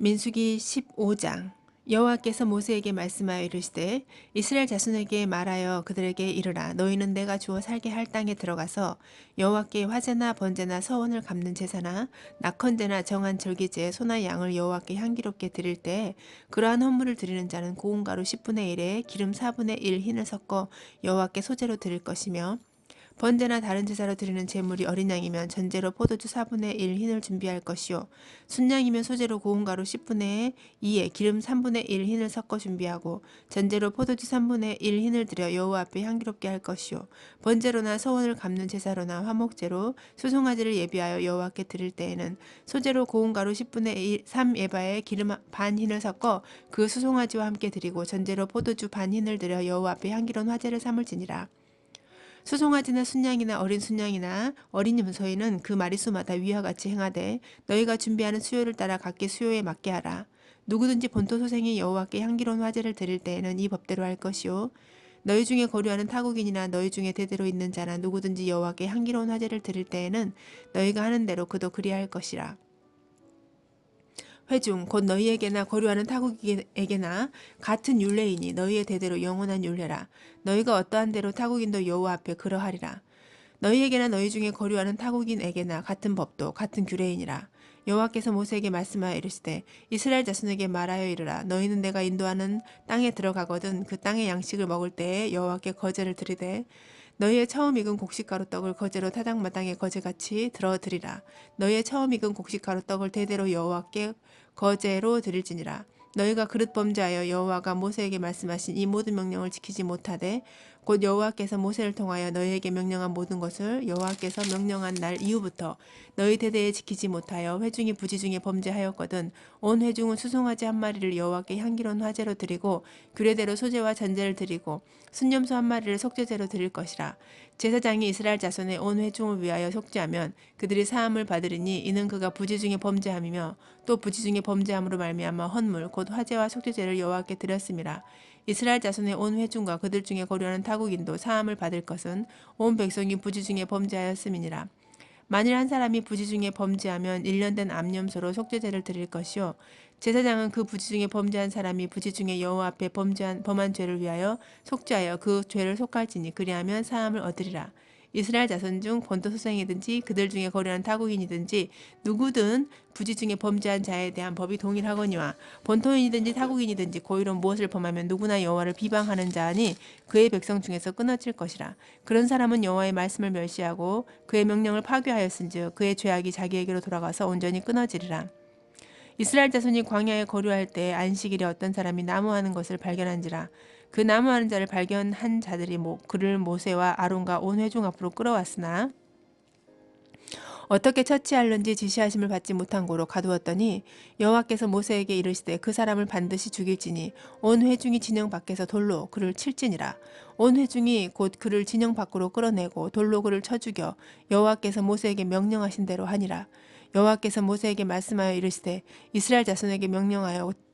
민수기 15장. 여호와께서 모세에게 말씀하여 이르시되 이스라엘 자손에게 말하여 그들에게 이르라. 너희는 내가 주어 살게 할 땅에 들어가서 여호와께 화제나 번제나 서원을 갚는 제사나 낙헌제나 정한 절기제 소나 양을 여호와께 향기롭게 드릴 때 그러한 헌물을 드리는 자는 고운 가루 10분의 1에 기름 4분의 1 흰을 섞어 여호와께 소제로 드릴 것이며 번제나 다른 제사로 드리는 제물이 어린 양이면 전제로 포도주 4분의 1 흰을 준비할 것이요. 순양이면 소제로 고운 가루 10분의 2에 기름 3분의 1 흰을 섞어 준비하고 전제로 포도주 3분의 1 흰을 들여 여호와 앞에 향기롭게 할 것이요. 번제로나 서원을 갚는 제사로나 화목제로 수송아지를 예비하여 여호와께 드릴 때에는 소제로 고운 가루 10분의 1, 3 에바에 기름 반 흰을 섞어 그 수송아지와 함께 드리고 전제로 포도주 반 흰을 들여 여호와 앞에 향기로운 화제를 삼을지니라 수송아지나 순양이나 어린 순양이나 어린 염소에는 그 마리수마다 위와 같이 행하되 너희가 준비하는 수요를 따라 각기 수요에 맞게 하라. 누구든지 본토 소생이 여호와께 향기로운 화제를 드릴 때에는 이 법대로 할 것이요 너희 중에 거류하는 타국인이나 너희 중에 대대로 있는 자나 누구든지 여호와께 향기로운 화제를 드릴 때에는 너희가 하는 대로 그도 그리할 것이라. 회중 곧 너희에게나 거류하는 타국에게나 같은 율례이니 너희의 대대로 영원한 율례라. 너희가 어떠한 대로 타국인도 여호와 앞에 그러하리라. 너희에게나 너희 중에 거류하는 타국인에게나 같은 법도 같은 규례이니라. 여호와께서 모세에게 말씀하여 이르시되 이스라엘 자손에게 말하여 이르라. 너희는 내가 인도하는 땅에 들어가거든 그 땅의 양식을 먹을 때에 여호와께 거제를 드리되 너희의 처음 익은 곡식가루 떡을 거제로 타작마당에 거제같이 들어드리라. 너희의 처음 익은 곡식가루 떡을 대대로 여호와께 거제로 드릴지니라. 너희가 그릇 범죄하여 여호와가 모세에게 말씀하신 이 모든 명령을 지키지 못하되 곧 여호와께서 모세를 통하여 너희에게 명령한 모든 것을 여호와께서 명령한 날 이후부터 너희 대대에 지키지 못하여 회중이 부지 중에 범죄하였거든 온 회중은 수송아지 한 마리를 여호와께 향기로운 화제로 드리고 규례대로 소제와 전제를 드리고 순념소 한 마리를 속죄제로 드릴 것이라. 제사장이 이스라엘 자손의 온 회중을 위하여 속죄하면 그들이 사함을 받으리니 이는 그가 부지 중에 범죄함이며 또 부지 중에 범죄함으로 말미암아 헌물 곧 화제와 속죄제를 여호와께 드렸음이라 이스라엘 자손의 온 회중과 그들 중에 거류하는 타국인도 사함을 받을 것은 온 백성이 부지 중에 범죄하였음이니라. 만일 한 사람이 부지 중에 범죄하면 1년 된 암염소로 속죄제를 드릴 것이요 제사장은 그 부지 중에 범죄한 사람이 부지 중에 여호와 앞에 범죄한 범한 죄를 위하여 속죄하여 그 죄를 속할지니 그리하면 사함을 얻으리라. 이스라엘 자손 중 본토 소생이든지 그들 중에 거류한 타국인이든지 누구든 부지 중에 범죄한 자에 대한 법이 동일하거니와 본토인이든지 타국인이든지 고의로 무엇을 범하면 누구나 여호와를 비방하는 자니 그의 백성 중에서 끊어질 것이라. 그런 사람은 여호와의 말씀을 멸시하고 그의 명령을 파괴하였은즉 그의 죄악이 자기에게로 돌아가서 온전히 끊어지리라. 이스라엘 자손이 광야에 거류할 때 안식일에 어떤 사람이 나무하는 것을 발견한지라 그 나무하는 자를 발견한 자들이 모, 그를 모세와 아론과 온 회중 앞으로 끌어왔으나 어떻게 처치할는지 지시하심을 받지 못한 고로 가두었더니 여호와께서 모세에게 이르시되 그 사람을 반드시 죽일지니 온 회중이 진영 밖에서 돌로 그를 칠지니라. 온 회중이 곧 그를 진영 밖으로 끌어내고 돌로 그를 쳐 죽여 여호와께서 모세에게 명령하신 대로 하니라. 여호와께서 모세에게 말씀하여 이르시되 이스라엘 자손에게 명령하여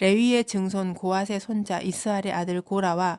레위의 증손 고아의 손자 이스할의 아들 고라와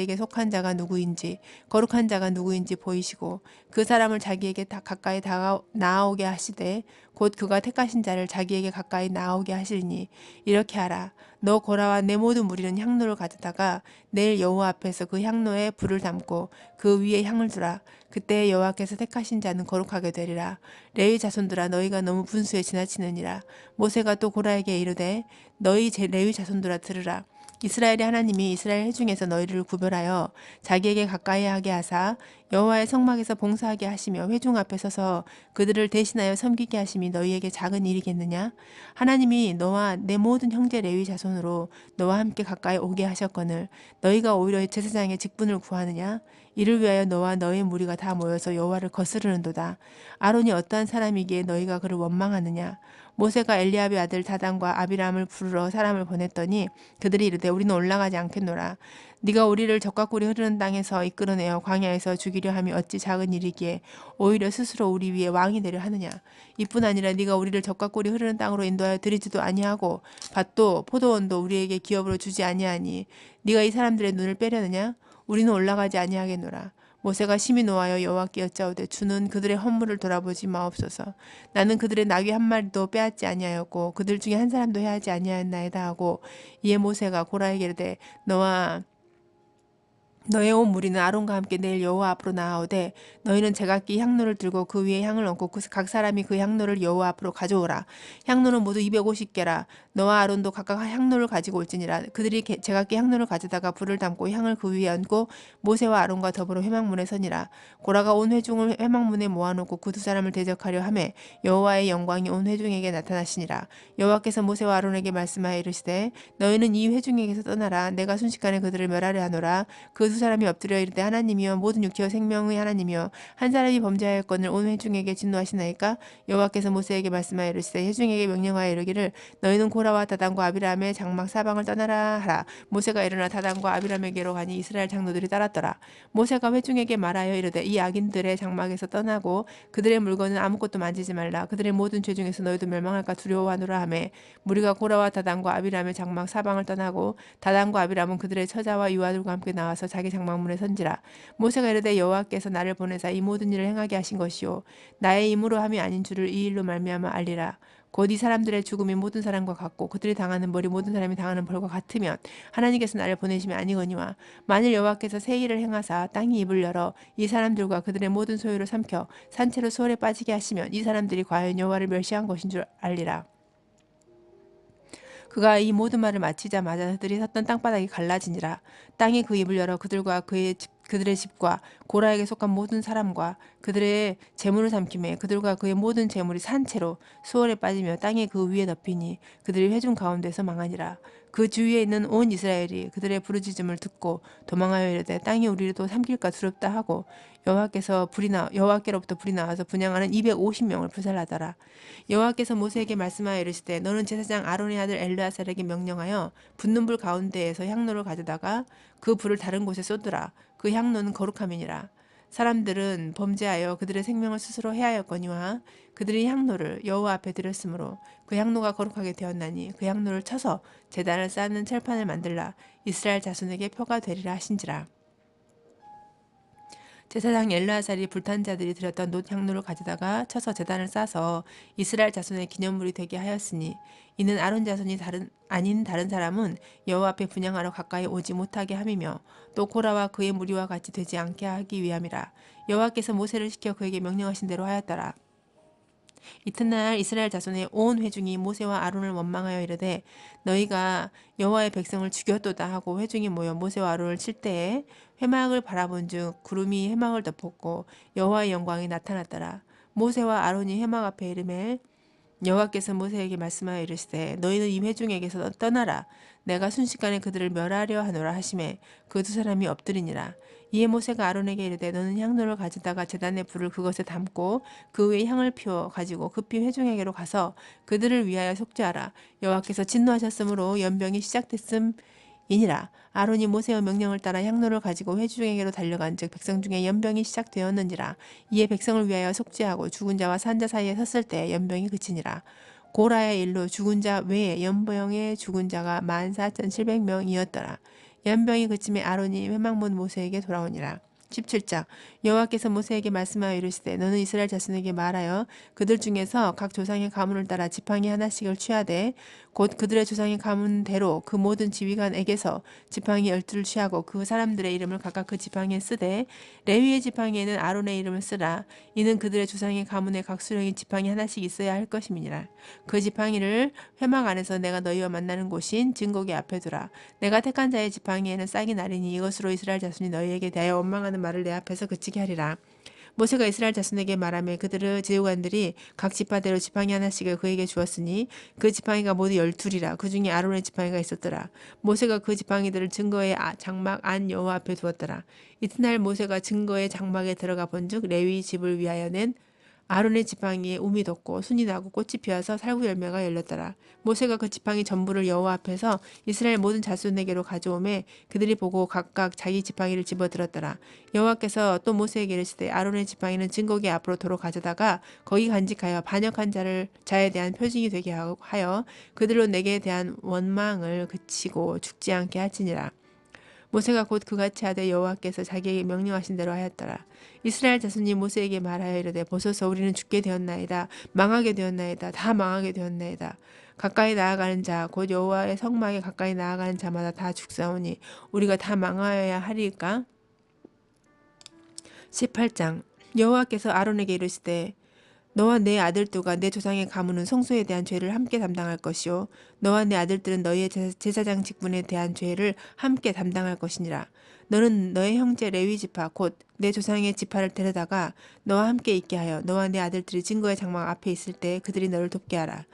자기에게 속한 자가 누구인지 거룩한 자가 누구인지 보이시고 그 사람을 자기에게 다 가까이 다가 나아오게 하시되 곧 그가 택하신 자를 자기에게 가까이 나아오게 하시리니 이렇게 하라. 너 고라와 내 모든 무리는 향로를 가져다가 내일 여호와 앞에서 그 향로에 불을 담고 그 위에 향을 두라. 그때 여호와께서 택하신 자는 거룩하게 되리라. 레위 자손들아 너희가 너무 분수에 지나치느니라. 모세가 또 고라에게 이르되 너희 제 레위 자손들아 들으라 이스라엘의 하나님이 이스라엘 회중에서 너희를 구별하여 자기에게 가까이 하게 하사 여호와의 성막에서 봉사하게 하시며 회중 앞에 서서 그들을 대신하여 섬기게 하심이 너희에게 작은 일이겠느냐? 하나님이 너와 내 모든 형제 레위 자손으로 너와 함께 가까이 오게 하셨거늘 너희가 오히려 제사장의 직분을 구하느냐? 이를 위하여 너와 너의 무리가 다 모여서 여호와를 거스르는도다. 아론이 어떠한 사람이기에 너희가 그를 원망하느냐 모세가 엘리압의 아들 다단과 아비람을 부르러 사람을 보냈더니 그들이 이르되 우리는 올라가지 않겠노라. 네가 우리를 적과 꿀이 흐르는 땅에서 이끌어내어 광야에서 죽이려 함이 어찌 작은 일이기에 오히려 스스로 우리 위에 왕이 되려 하느냐. 이뿐 아니라 네가 우리를 적과 꿀이 흐르는 땅으로 인도하여 드리지도 아니하고 밭도 포도원도 우리에게 기업으로 주지 아니하니 네가 이 사람들의 눈을 빼려느냐? 우리는 올라가지 아니하겠노라 모세가 심히 노하여 여호와께 여짜오되 주는 그들의 헌물을 돌아보지 마옵소서. 나는 그들의 나귀 한 마리도 빼앗지 아니하였고 그들 중에 한 사람도 해하지 아니하였나이다 하고 이에 모세가 고라에게 이르되 너와 너의 온 무리는 아론과 함께 내일 여호와 앞으로 나아오되 너희는 제각기 향로를 들고 그 위에 향을 얹고 그- 각 사람이 그 향로를 여호와 앞으로 가져오라. 향로는 모두 250개라. 너와 아론도 각각 향로를 가지고 올지니라. 그들이 개- 제각기 향로를 가져다가 불을 담고 향을 그 위에 얹고 모세와 아론과 더불어 회막문에 서니라. 고라가 온 회중을 회막문에 모아놓고 그 두 사람을 대적하려 하매 여호와의 영광이 온 회중에게 나타나시니라. 여호와께서 모세와 아론에게 말씀하여 이르시되 너희는 이 회중에게서 떠나라. 내가 순식간에 그들을 멸하려 하노라. 그두 사람이 엎드려 이르되 하나님이여 모든 육체와 생명의 하나님이여 한 사람이 범죄하였건을 온 회중에게 진노하시나이까? 여호와께서 모세에게 말씀하여 이르시되 회중에게 명령하여 이르기를 너희는 고라와 다단과 아비람의 장막 사방을 떠나라 하라. 모세가 일어나 다단과 아비람에게로 가니 이스라엘 장로들이 따랐더라. 모세가 회중에게 말하여 이르되 이 악인들의 장막에서 떠나고 그들의 물건은 아무것도 만지지 말라. 그들의 모든 죄 중에서 너희도 멸망할까 두려워하노라 하매 무리가 고라와 다단과 아비람의 장막 사방을 떠나고 다단과 아비람은 그들의 처자와 유아들과 함께 나와서 자기 장막문에 선지라. 모세가 이르되 여호와께서 나를 보내사 이 모든 일을 행하게 하신 것이요. 나의 힘으로 함이 아닌 줄을 이 일로 말미암아 알리라. 곧이 사람들의 죽음이 모든 사람과 같고 그들이 당하는 벌이 모든 사람이 당하는 벌과 같으면 하나님께서 나를 보내심이 아니거니와 만일 여호와께서 새 일을 행하사 땅이 입을 열어 이 사람들과 그들의 모든 소유를 삼켜 산채로 수월에 빠지게 하시면 이 사람들이 과연 여호와를 멸시한 것인 줄 알리라 그가 이 모든 말을 마치자마자 그들이 섰던 땅바닥이 갈라지니라. 땅이 그 입을 열어 그들과 그의 집, 그들의 집과 고라에게 속한 모든 사람과 그들의 재물을 삼키매 그들과 그의 모든 재물이 산채로 수월에 빠지며 땅에 그 위에 덮이니 그들이 회중 가운데서 망하니라. 그 주위에 있는 온 이스라엘이 그들의 부르짖음을 듣고 도망하여 이르되 땅이 우리를 또 삼킬까 두렵다 하고 여호와께서 불이 나 여호와께로부터 불이 나와서 분양하는 250명을 불살라더라. 여호와께서 모세에게 말씀하여 이르시되 너는 제사장 아론의 아들 엘르아살에게 명령하여 붙는 불 가운데에서 향로를 가져다가 그 불을 다른 곳에 쏟으라. 그 향로는 거룩함이니라. 사람들은 범죄하여 그들의 생명을 스스로 해하였거니와 그들이 향로를 여호와 앞에 드렸으므로 그 향로가 거룩하게 되었나니 그 향로를 쳐서 제단을 쌓는 철판을 만들라 이스라엘 자손에게 표가 되리라 하신지라. 제사장 엘르아살이 불탄 자들이 드렸던 놋 향로를 가져다가 쳐서 제단을 싸서 이스라엘 자손의 기념물이 되게 하였으니 이는 아론 자손이 다른 아닌 다른 사람은 여호와 앞에 분양하러 가까이 오지 못하게 함이며 또 고라와 그의 무리와 같이 되지 않게 하기 위함이라 여호와께서 모세를 시켜 그에게 명령하신 대로 하였더라. 이튿날 이스라엘 자손의 온 회중이 모세와 아론을 원망하여 이르되 너희가 여호와의 백성을 죽였도다 하고 회중이 모여 모세와 아론을 칠 때에 회막을 바라본 즉 구름이 회막을 덮었고 여호와의 영광이 나타났더라. 모세와 아론이 회막 앞에 이르매 여호와께서 모세에게 말씀하여 이르시되 너희는 이 회중에게서 떠나라. 내가 순식간에 그들을 멸하려 하노라 하심에 그 두 사람이 엎드리니라 이에 모세가 아론에게 이르되 너는 향로를 가져다가 제단의 불을 그것에 담고 그 위에 향을 피워 가지고 급히 회중에게로 가서 그들을 위하여 속죄하라. 여호와께서 진노하셨으므로 연병이 시작됐음 이니라. 아론이 모세의 명령을 따라 향로를 가지고 회중에게로 달려간즉 백성 중에 연병이 시작되었느니라. 이에 백성을 위하여 속죄하고 죽은 자와 산자 사이에 섰을 때 연병이 그치니라. 고라의 일로 죽은 자 외에 연병의 죽은 자가 만 사천 칠백 명이었더라 연병이 그침에 아론이 회망문 모세에게 돌아오니라. 17장 여호와께서 모세에게 말씀하여 이르시되 너는 이스라엘 자손에게 말하여 그들 중에서 각 조상의 가문을 따라 지팡이 하나씩을 취하되 곧 그들의 조상의 가문 대로 그 모든 지휘관에게서 지팡이 열두를 취하고 그 사람들의 이름을 각각 그 지팡이에 쓰되 레위의 지팡이에는 아론의 이름을 쓰라. 이는 그들의 조상의 가문의 각 수령이 지팡이 하나씩 있어야 할 것임이니라. 그 지팡이를 회막 안에서 내가 너희와 만나는 곳인 증거기 앞에 두라. 내가 택한 자의 지팡이에는 싹이 나리니 이것으로 이스라엘 자손이 너희에게 대하여 원망하는 말을 내 앞에서 그치게 하리라 모세가 이스라엘 자손에게 말하며 그들의 제후관들이 각 지파대로 지팡이 하나씩을 그에게 주었으니 그 지팡이가 모두 열둘이라. 그 중에 아론의 지팡이가 있었더라. 모세가 그 지팡이들을 증거의 아- 장막 안 여호와 앞에 두었더라. 이튿날 모세가 증거의 장막에 들어가 본즉 레위 집을 위하여 낸 아론의 지팡이에 움이 돋고 순이 나고 꽃이 피어서 살구 열매가 열렸더라. 모세가 그 지팡이 전부를 여호와 앞에서 이스라엘 모든 자손에게로 가져오매 그들이 보고 각각 자기 지팡이를 집어들었더라. 여호와께서 또 모세에게 이르시되 아론의 지팡이는 증거기 앞으로 도로 가져다가 거기 간직하여 반역한 자를 자에 대한 표징이 되게 하여 그들로 내게 대한 원망을 그치고 죽지 않게 하지니라. 모세가 곧 그같이 하되 여호와께서 자기에게 명령하신 대로 하였더라. 이스라엘 자손이 모세에게 말하여 이르되 보소서 우리는 죽게 되었나이다. 망하게 되었나이다. 다 망하게 되었나이다. 가까이 나아가는 자 곧 여호와의 성막에 가까이 나아가는 자마다 다 죽사오니 우리가 다 망하여야 하리까? 18장 여호와께서 아론에게 이르시되 너와 내 아들들과 내 조상의 가문은 성소에 대한 죄를 함께 담당할 것이요. 너와 내 아들들은 너희의 제- 제사장 직분에 대한 죄를 함께 담당할 것이니라. 너는 너의 형제 레위 지파 곧 내 조상의 지파를 데려다가 너와 함께 있게 하여 너와 내 아들들이 증거의 장막 앞에 있을 때 그들이 너를 돕게 하라.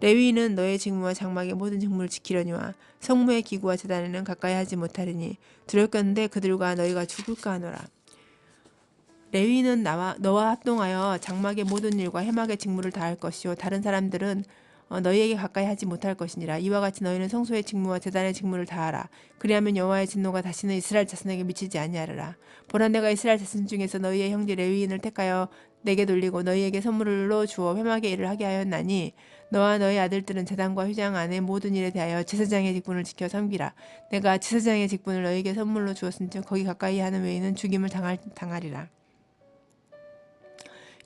레위인은 너의 직무와 장막의 모든 직무를 지키려니와 성무의 기구와 재단에는 가까이 하지 못하리니 두렵건대 그들과 너희가 죽을까 하노라 레위는 나와 너와 합동하여 장막의 모든 일과 해막의 직무를 다할 것이요. 다른 사람들은 어, 너희에게 가까이 하지 못할 것이니라. 이와 같이 너희는 성소의 직무와 제단의 직무를 다하라. 그리하면 여호와의 진노가 다시는 이스라엘 자손에게 미치지 아니하리라. 보라 내가 이스라엘 자손 중에서 너희의 형제 레위인을 택하여 내게 돌리고 너희에게 선물로 주어 회막의 일을 하게 하였나니 너와 너희 아들들은 제단과 휘장 안의 모든 일에 대하여 제사장의 직분을 지켜 섬기라. 내가 제사장의 직분을 너희에게 선물로 주었은즉 거기 가까이 하는 외에는 죽임을 당할, 당하리라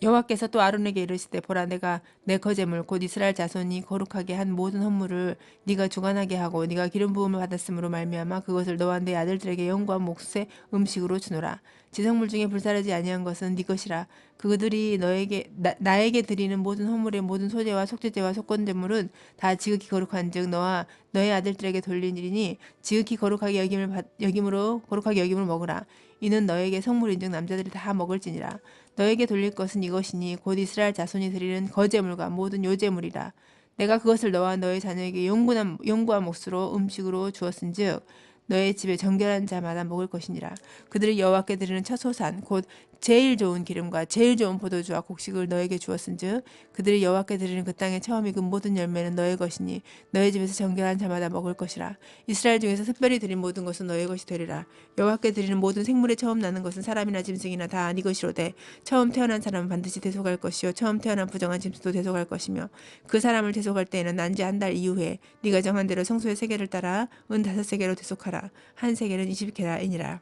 여호와께서 또 아론에게 이르시되 보라 내가 내 거제물 곧 이스라엘 자손이 거룩하게 한 모든 헌물을 네가 주관하게 하고 네가 기름 부음을 받았으므로 말미암아 그것을 너와 내 아들들에게 영과 몫의 음식으로 주노라. 지성물 중에 불사르지 아니한 것은 네 것이라. 그들이 너에게 나, 나에게 드리는 모든 헌물의 모든 소재와 속죄제와 속건제물은 다 지극히 거룩한즉 너와 너의 아들들에게 돌린 일이니 지극히 거룩하게 여김을 받, 여김으로 거룩하게 여김을 먹으라. 이는 너에게 성물인 즉 남자들이 다 먹을지니라 너에게 돌릴 것은 이것이니 곧 이스라엘 자손이 드리는 거제물과 모든 요제물이라. 내가 그것을 너와 너의 자녀에게 영구한, 영구한 몫으로 음식으로 주었은즉 너의 집에 정결한 자마다 먹을 것이니라. 그들이 여호와께 드리는 첫 소산 곧 제일 좋은 기름과 제일 좋은 포도주와 곡식을 너에게 주었은즉 그들이 여호와께 드리는 그 땅의 처음 익은 모든 열매는 너의 것이니 너의 집에서 정결한 자마다 먹을 것이라. 이스라엘 중에서 특별히 드린 모든 것은 너의 것이 되리라. 여호와께 드리는 모든 생물의 처음 나는 것은 사람이나 짐승이나 다네 것이로되 처음 태어난 사람은 반드시 대속할 것이요 처음 태어난 부정한 짐승도 대속할 것이며 그 사람을 대속할 때에는 난지 한 달 이후에 네가 정한 대로 성소의 세계를 따라 은 다섯 세계로 대속하라 한 세계는 이십 개라이니라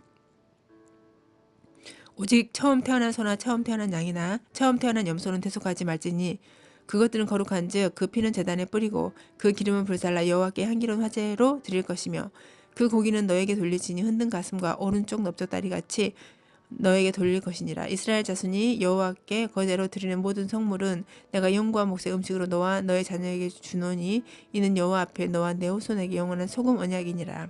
오직 처음 태어난 소나 처음 태어난 양이나 처음 태어난 염소는 대속하지 말지니 그것들은 거룩한즉 그 피는 제단에 뿌리고 그 기름은 불살라 여호와께 향기로운 화제로 드릴 것이며 그 고기는 너에게 돌리지니 흔든 가슴과 오른쪽 넓적다리 같이 너에게 돌릴 것이니라. 이스라엘 자손이 여호와께 거제로 드리는 모든 성물은 내가 영과 몫의 음식으로 너와 너의 자녀에게 주노니 이는 여호와 앞에 너와 내 후손에게 영원한 소금 언약이니라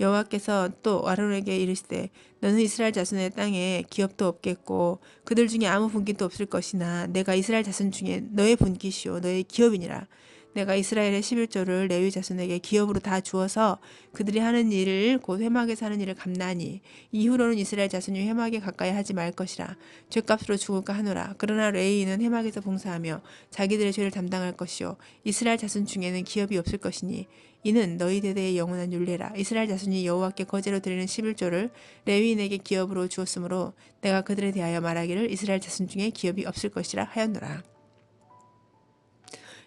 여호와께서 또 아론에게 이르시되 너는 이스라엘 자손의 땅에 기업도 없겠고 그들 중에 아무 분깃도 없을 것이나 내가 이스라엘 자손 중에 너의 분깃이요 너의 기업이니라. 내가 이스라엘의 11조를 레위 자손에게 기업으로 다 주어서 그들이 하는 일을 곧 회막에서 하는 일을 감나니 이후로는 이스라엘 자손이 회막에 가까이 하지 말 것이라. 죄값으로 죽을까 하노라. 그러나 레위인은 회막에서 봉사하며 자기들의 죄를 담당할 것이요. 이스라엘 자손 중에는 기업이 없을 것이니 이는 너희 대대의 영원한 율례라. 이스라엘 자손이 여호와께 거제로 드리는 11조를 레위인에게 기업으로 주었으므로 내가 그들에 대하여 말하기를 이스라엘 자손 중에 기업이 없을 것이라 하였노라.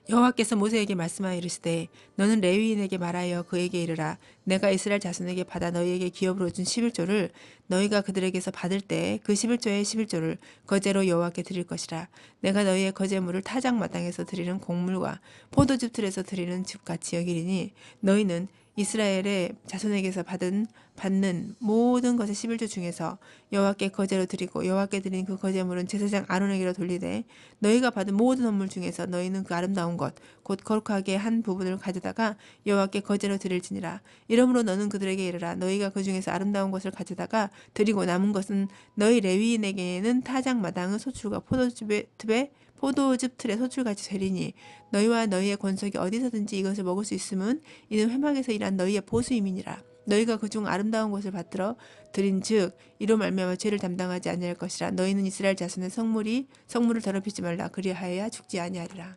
여호와께서 모세에게 말씀하여 이르시되 너는 레위인에게 말하여 그에게 이르라 내가 이스라엘 자손에게 받아 너희에게 기업으로 준 11조를 너희가 그들에게서 받을 때 그 11조의 11조를 거제로 여호와께 드릴 것이라. 내가 너희의 거제물을 타작 마당에서 드리는 곡물과 포도즙 틀에서 드리는 즙같이 여기리니 너희는 이스라엘의 자손에게서 받은 받는 모든 것의 11조 중에서 여호와께 거제로 드리고 여호와께 드린 그 거제물은 제사장 아론에게로 돌리되 너희가 받은 모든 헌물 중에서 너희는 그 아름다운 것 곧 거룩하게 한 부분을 가져다가 여호와께 거제로 드릴지니라 이러므로 너는 그들에게 이르라. 너희가 그 중에서 아름다운 것을 가져다가 드리고 남은 것은 너희 레위인에게는 타작 마당의 소출과 포도즙의 즙에 포도즙 틀에 소출같이 되리니 너희와 너희의 권속이 어디서든지 이것을 먹을 수 있음은 이는 회막에서 일한 너희의 보수임이니라. 너희가 그중 아름다운 것을 받들어 드린즉 이로 말미암아 죄를 담당하지 아니할 것이라. 너희는 이스라엘 자손의 성물이 성물을 더럽히지 말라. 그리하여야 죽지 아니하리라